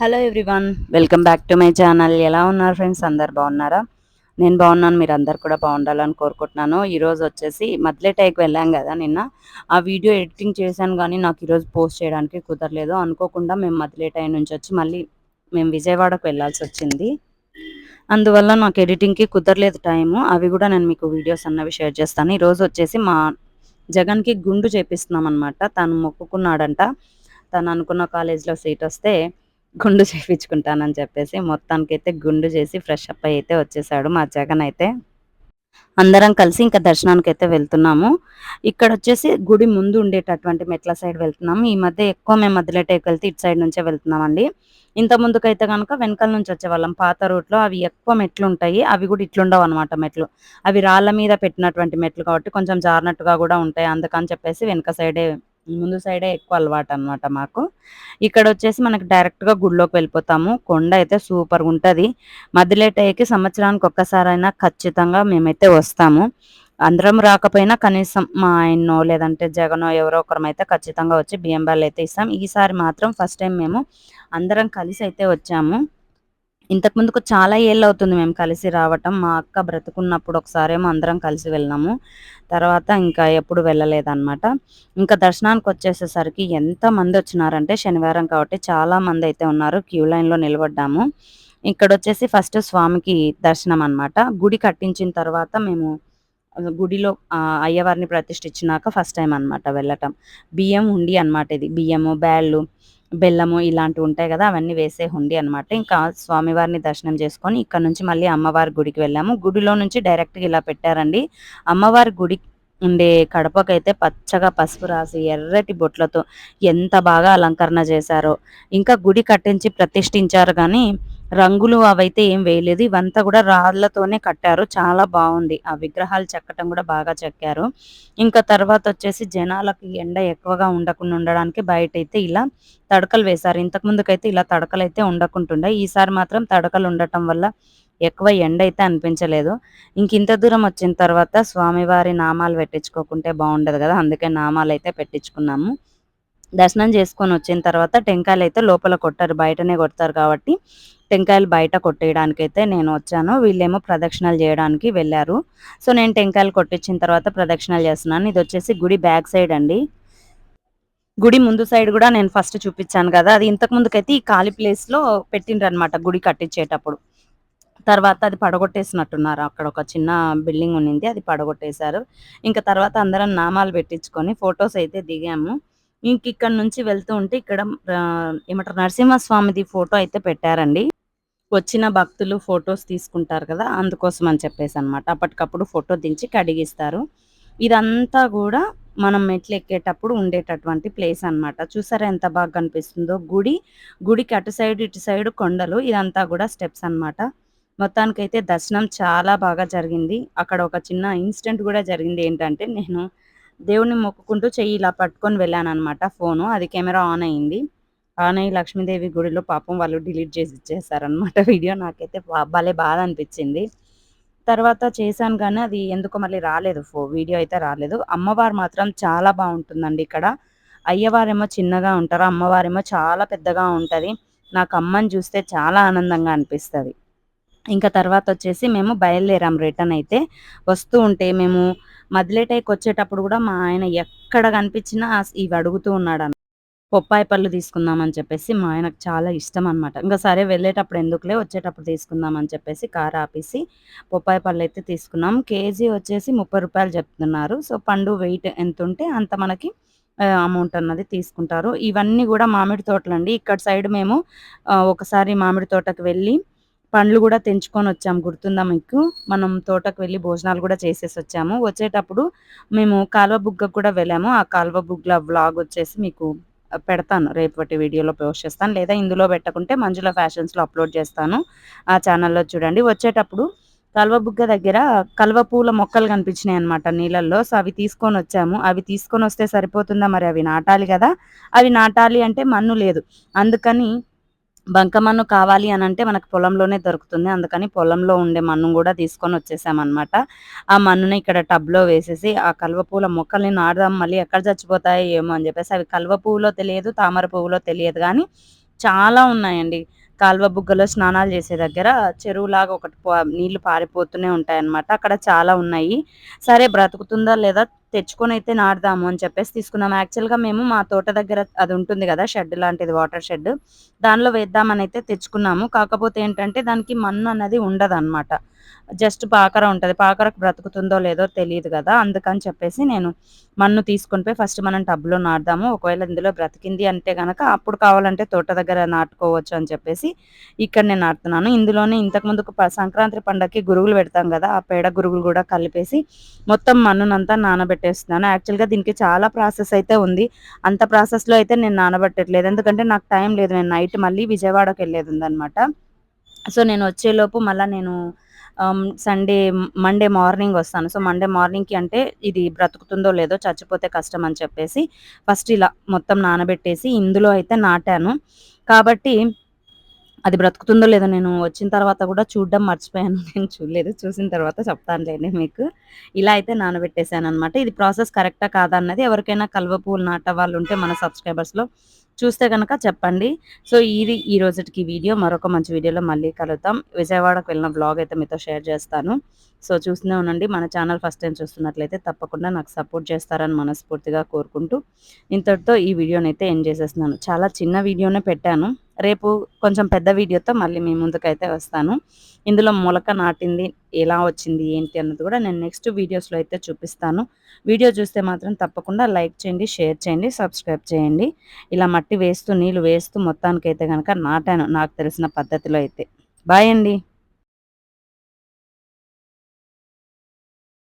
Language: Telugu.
Hello everyone welcome back to my channel ఎలా ఉన్నారు ఫ్రెండ్స్ అందరు బాగున్నారా? నేను బాగున్నాను. మీరు అందరు కూడా బాగుండాలని కోరుకుంటున్నాను. ఈరోజు వచ్చేసి మద్లెటైకి వెళ్ళాం కదా నిన్న. ఆ వీడియో ఎడిటింగ్ చేశాను కానీ నాకు ఈరోజు పోస్ట్ చేయడానికి కుదరలేదు. అనుకోకుండా మేము మద్లెటై నుంచి వచ్చి మళ్ళీ మేము విజయవాడకు వెళ్ళాల్సి వచ్చింది. అందువల్ల నాకు ఎడిటింగ్కి కుదరలేదు టైము. అవి కూడా నేను మీకు వీడియోస్ అన్నవి షేర్ చేస్తాను. ఈరోజు వచ్చేసి మా జగన్కి గుండు చేపిస్తున్నాం అనమాట తను మొక్కుకున్నాడంట. తను అనుకున్న కాలేజ్లో సీట్ వస్తే గుండు చేయించుకుంటానని చెప్పేసి మొత్తానికైతే గుండు చేసి ఫ్రెష్ అప్ అయితే వచ్చేసాడు మా జగన్ అయితే. అందరం కలిసి ఇంకా దర్శనానికి అయితే వెళ్తున్నాము. ఇక్కడ వచ్చేసి గుడి ముందు ఉండేటటువంటి మెట్ల సైడ్ వెళ్తున్నాము. ఈ మధ్య ఎక్కువ మేము మధ్యలోకి వెళ్తే ఇటు సైడ్ నుంచే వెళ్తున్నామండి. ఇంత ముందుకైతే కనుక వెనకాల నుంచి వచ్చేవాళ్ళం. పాత రూట్లో అవి ఎక్కువ మెట్లు ఉంటాయి. అవి కూడా ఇట్లుండవు అనమాట మెట్లు. అవి రాళ్ళ మీద పెట్టినటువంటి మెట్లు కాబట్టి కొంచెం జారినట్టుగా కూడా ఉంటాయి. అందుకని చెప్పేసి వెనక సైడే ముందు సైడే ఎక్కువ అలవాటు అనమాట మాకు. ఇక్కడ వచ్చేసి మనకి డైరెక్ట్గా గుడిలోకి వెళ్ళిపోతాము. కొండ అయితే సూపర్గా ఉంటుంది. మధ్యలేటయ్యకి సంవత్సరానికి ఒక్కసారైనా ఖచ్చితంగా మేమైతే వస్తాము. అందరం రాకపోయినా కనీసం మా ఆయన్నో లేదంటే జగనో ఎవరో ఒకరం అయితే ఖచ్చితంగా వచ్చి బియ్యం బాల్ అయితే ఇస్తాం. ఈసారి మాత్రం ఫస్ట్ టైం మేము అందరం కలిసి అయితే వచ్చాము. ఇంతకు ముందుకు చాలా ఏళ్ళు అవుతుంది మేము కలిసి రావటం. మా అక్క బ్రతుకున్నప్పుడు ఒకసారేమో అందరం కలిసి వెళ్ళినాము. తర్వాత ఇంకా ఎప్పుడు వెళ్ళలేదన్నమాట. ఇంకా దర్శనానికి వచ్చేసేసరికి ఎంత మంది వచ్చినారంటే శనివారం కాబట్టి చాలా మంది అయితే ఉన్నారు. క్యూ లైన్లో నిలబడ్డాము. ఇక్కడ వచ్చేసి ఫస్ట్ స్వామికి దర్శనం అనమాట గుడి కట్టించిన తర్వాత మేము గుడిలో అయ్యవారిని ప్రతిష్ఠించినాక ఫస్ట్ టైం అనమాట వెళ్ళటం. బియ్యం ఉండి అనమాట ఇది. బియ్యము బ్యాళ్ళు బెల్లము ఇలాంటివి ఉంటాయి కదా అవన్నీ వేసే హుండి అనమాట ఇంకా స్వామివారిని దర్శనం చేసుకొని ఇక్కడ నుంచి మళ్ళీ అమ్మవారి గుడికి వెళ్ళాము. గుడిలో నుంచి డైరెక్ట్గా ఇలా పెట్టారండి. అమ్మవారి గుడి ఉండే కడపకైతే పచ్చగా పసుపు రాసి ఎర్రటి బొట్లతో ఎంత బాగా అలంకరణ చేశారో. ఇంకా గుడి కట్టించి ప్రతిష్ఠించారు కానీ రంగులు అవైతే ఏం వేయలేదు. ఇవంతా కూడా రాళ్ళతోనే కట్టారు. చాలా బాగుంది. ఆ విగ్రహాలు చెక్కటం కూడా బాగా చెక్కారు. ఇంకా తర్వాత వచ్చేసి జనాలకి ఎండ ఎక్కువగా ఉండకుండా ఉండడానికి బయట అయితే ఇలా తడకలు వేశారు. ఇంతకు ముందుకైతే ఇలా తడకలు అయితే ఉండకుంటుండే. ఈసారి మాత్రం తడకలు ఉండటం వల్ల ఎక్కువ ఎండ అయితే అనిపించలేదు. ఇంక ఇంత దూరం వచ్చిన తర్వాత స్వామివారి నామాలు పెట్టించుకోకుంటే బాగుండదు కదా. అందుకే నామాలు అయితే పెట్టించుకున్నాము. దర్శనం చేసుకొని వచ్చిన తర్వాత టెంకాయలు అయితే లోపల కొట్టారు బయటనే కొడతారు కాబట్టి. టెంకాయలు బయట కొట్టేయడానికి అయితే నేను వచ్చాను. వీళ్ళేమో ప్రదక్షిణలు చేయడానికి వెళ్ళారు. సో నేను టెంకాయలు కొట్టించిన తర్వాత ప్రదక్షిణలు చేస్తున్నాను. ఇది వచ్చేసి గుడి బ్యాక్ సైడ్ అండి. గుడి ముందు సైడ్ కూడా నేను ఫస్ట్ చూపించాను కదా. అది ఇంతకు ముందుకైతే ఈ ఖాళీ ప్లేస్లో పెట్టిండ్రు అనమాట గుడి కట్టించేటప్పుడు. తర్వాత అది పడగొట్టేసినట్టున్నారు. అక్కడ ఒక చిన్న బిల్డింగ్ ఉన్నింది అది పడగొట్టేశారు. ఇంకా తర్వాత అందరం నామాలు పెట్టించుకొని ఫొటోస్ అయితే దిగాము. ఇంక ఇక్కడ నుంచి వెళ్తూ ఉంటే ఇక్కడ ఏమంటారు నరసింహస్వామిది ఫోటో అయితే పెట్టారండి. వచ్చిన భక్తులు ఫొటోస్ తీసుకుంటారు కదా అందుకోసం అని చెప్పేసి అనమాట అప్పటికప్పుడు ఫోటో దించి కడిగిస్తారు. ఇదంతా కూడా మనం మెట్లు ఎక్కేటప్పుడు ఉండేటటువంటి ప్లేస్ అనమాట చూసారా ఎంత బాగా కనిపిస్తుందో? గుడి గుడికి అటు సైడ్ ఇటు సైడ్ కొండలు ఇదంతా కూడా స్టెప్స్ అనమాట మొత్తానికైతే దర్శనం చాలా బాగా జరిగింది. అక్కడ ఒక చిన్న ఇన్సిడెంట్ కూడా జరిగింది ఏంటంటే నేను దేవుణ్ణి మొక్కుకుంటూ చెయ్యి ఇలా పట్టుకొని వెళ్ళాను అనమాట ఫోను. అది కెమెరా ఆన్ అయింది. ఆన్ అయ్యి లక్ష్మీదేవి గుడిలో పాపం వాళ్ళు డిలీట్ చేసి ఇచ్చేసారనమాట వీడియో. నాకైతే భలే బాధ అనిపించింది. తర్వాత చేశాను కానీ అది ఎందుకో మళ్ళీ రాలేదు ఫో వీడియో అయితే రాలేదు. అమ్మవారు మాత్రం చాలా బాగుంటుందండి ఇక్కడ. అయ్యవారేమో చిన్నగా ఉంటారు. అమ్మవారేమో చాలా పెద్దగా ఉంటుంది. నాకు అమ్మని చూస్తే చాలా ఆనందంగా అనిపిస్తుంది. ఇంకా తర్వాత వచ్చేసి మేము బయలుదేరాం రిటర్న్ అయితే. వస్తూ ఉంటే మేము మదిలేటైకి వచ్చేటప్పుడు కూడా మా ఆయన ఎక్కడ కనిపించినా ఇవి అడుగుతూ ఉన్నాడు పొప్పాయి పళ్ళు తీసుకుందామని చెప్పేసి మా ఆయనకు చాలా ఇష్టం అనమాట ఇంకా సరే వెళ్ళేటప్పుడు ఎందుకులే వచ్చేటప్పుడు తీసుకుందామని చెప్పేసి కార్ ఆపేసి పొప్పాయి పళ్ళు అయితే తీసుకున్నాం. కేజీ వచ్చేసి ముప్పై రూపాయలు చెప్తున్నారు. సో పండు వెయిట్ ఎంత ఉంటే అంత మనకి అమౌంట్ అన్నది తీసుకుంటారు. ఇవన్నీ కూడా మామిడి తోటలండి. ఇక్కడ సైడ్ మేము ఒకసారి మామిడి తోటకు వెళ్ళి పండ్లు కూడా తెంచుకొని వచ్చాము. గుర్తుందా మీకు? మనం తోటకు వెళ్ళి భోజనాలు కూడా చేసేసి వచ్చాము. వచ్చేటప్పుడు మేము కాల్వ బుగ్గకు కూడా వెళ్ళాము. ఆ కాల్వ బుగ్గల వ్లాగ్ వచ్చేసి మీకు పెడతాను. రేపటి వీడియోలో పోస్ట్ చేస్తాను. లేదా ఇందులో పెట్టకుంటే మంజుల ఫ్యాషన్స్లో అప్లోడ్ చేస్తాను. ఆ ఛానల్లో చూడండి. వచ్చేటప్పుడు కల్వ బుగ్గ దగ్గర కల్వ పూల మొక్కలు కనిపించినాయి అనమాట నీళ్ళల్లో. సో అవి తీసుకొని వచ్చాము. అవి తీసుకొని వస్తే సరిపోతుందా? మరి అవి నాటాలి కదా. అవి నాటాలి అంటే మన్ను లేదు. అందుకని బంకమన్ను కావాలి అని అంటే మనకు పొలంలోనే దొరుకుతుంది అందుకని పొలంలో ఉండే మన్ను కూడా తీసుకొని వచ్చేసామన్నమాట ఆ మన్నుని ఇక్కడ టబ్లో వేసేసి ఆ కలువ పూల మొక్కల్ని నాడదాం మళ్ళీ ఎక్కడ చచ్చిపోతాయి ఏమో అని చెప్పేసి అవి కలువ పువ్వులో తెలియదు తామర పువ్వులో తెలియదు కానీ చాలా ఉన్నాయండి. కాలువ బుగ్గలో స్నానాలు చేసే దగ్గర చెరువులాగా ఒకటి నీళ్ళు పారిపోతూనే ఉంటాయన్నమాట. అక్కడ చాలా ఉన్నాయి. సరే బ్రతుకుతుందా లేదా తెచ్చుకొని అయితే నాడదాము అని చెప్పేసి తీసుకున్నాం. యాక్చువల్‌గా మేము మా తోట దగ్గర అది ఉంటుంది కదా షెడ్ లాంటిది వాటర్ షెడ్. దానిలో వేద్దామనైతే తెచ్చుకున్నాము. కాకపోతే ఏంటంటే దానికి మన్ను అన్నది ఉండదనమాట. జస్ట్ పాకర ఉంటుంది పాకరకు బ్రతుకుతుందో లేదో తెలియదు కదా అందుకని చెప్పేసి నేను మన్ను తీసుకొని పోయి ఫస్ట్ మనం టబ్‌లో నాటుదాము. ఒకవేళ ఇందులో బ్రతికింది అంటే కనుక అప్పుడు కావాలంటే తోట దగ్గర నాటుకోవచ్చు అని చెప్పేసి ఇక్కడ నేను నాటుతున్నాను. ఇందులోనే ఇంతకుముందు సంక్రాంతి పండగకి గురుగులు పెడతాం కదా ఆ పేడ గురుగులు కూడా కలిపేసి మొత్తం మన్నునంతా నానబెట్టేస్తున్నాను. యాక్చువల్‌గా దీనికి చాలా ప్రాసెస్ అయితే ఉంది. అంత ప్రాసెస్‌లో అయితే నేను నానబెట్టట్లేదు. ఎందుకంటే నాకు టైం లేదు. నేను నైట్ మళ్ళీ విజయవాడకి వెళ్ళేది ఉందనమాట సో, నేను వచ్చేలోపు మళ్ళీ నేను సండే మండే మార్నింగ్ వస్తాను. సో, మండే మార్నింగ్‌కి అంటే ఇది బ్రతుకుతుందో లేదో చచ్చిపోతే కష్టం అని చెప్పేసి ఫస్ట్ ఇలా మొత్తం నానబెట్టేసి ఇందులో అయితే నాటాను. కాబట్టి అది బ్రతుకుతుందో లేదో నేను వచ్చిన తర్వాత కూడా చూడడం మర్చిపోయాను. నేను చూడలేదు. చూసిన తర్వాత చెప్తానులేండి మీకు. ఇలా అయితే నానబెట్టేసాననమాట. ఇది ప్రాసెస్ కరెక్టా కాదా అన్నది ఎవరికైనా కలువ పువ్వులు వాళ్ళు ఉంటే మన సబ్స్క్రైబర్స్‌లో చూస్తే కనుక చెప్పండి. సో, ఇది ఈ రోజుకి వీడియో. మరొక మంచి వీడియోలో మళ్ళీ కలుద్దాం. విజయవాడకు వెళ్ళిన వ్లాగ్ అయితే మీతో షేర్ చేస్తాను. సో, చూస్తూనే ఉండండి. మన ఛానల్ ఫస్ట్ టైం చూస్తున్నట్లయితే తప్పకుండా నాకు సపోర్ట్ చేస్తారని మనస్ఫూర్తిగా కోరుకుంటూ ఇంతటితో ఈ వీడియోనైతే ఎండ్ చేసేస్తున్నాను. చాలా చిన్న వీడియోనే పెట్టాను. రేపు కొంచెం పెద్ద వీడియోతో మళ్ళీ మీ ముందుకైతే వస్తాను. ఇందులో మొలక నాటింది ఎలా వచ్చింది, ఏంటి అన్నది కూడా నేను నెక్స్ట్ వీడియోస్‌లో అయితే చూపిస్తాను. వీడియో చూస్తే మాత్రం తప్పకుండా లైక్ చేయండి, షేర్ చేయండి, సబ్స్క్రైబ్ చేయండి. ఇలా మట్టి వేస్తూ, నీళ్ళు వేస్తూ మొత్తానికైతే కనుక నాటాను నాకు తెలిసిన పద్ధతిలో అయితే. బాయ్ అండి.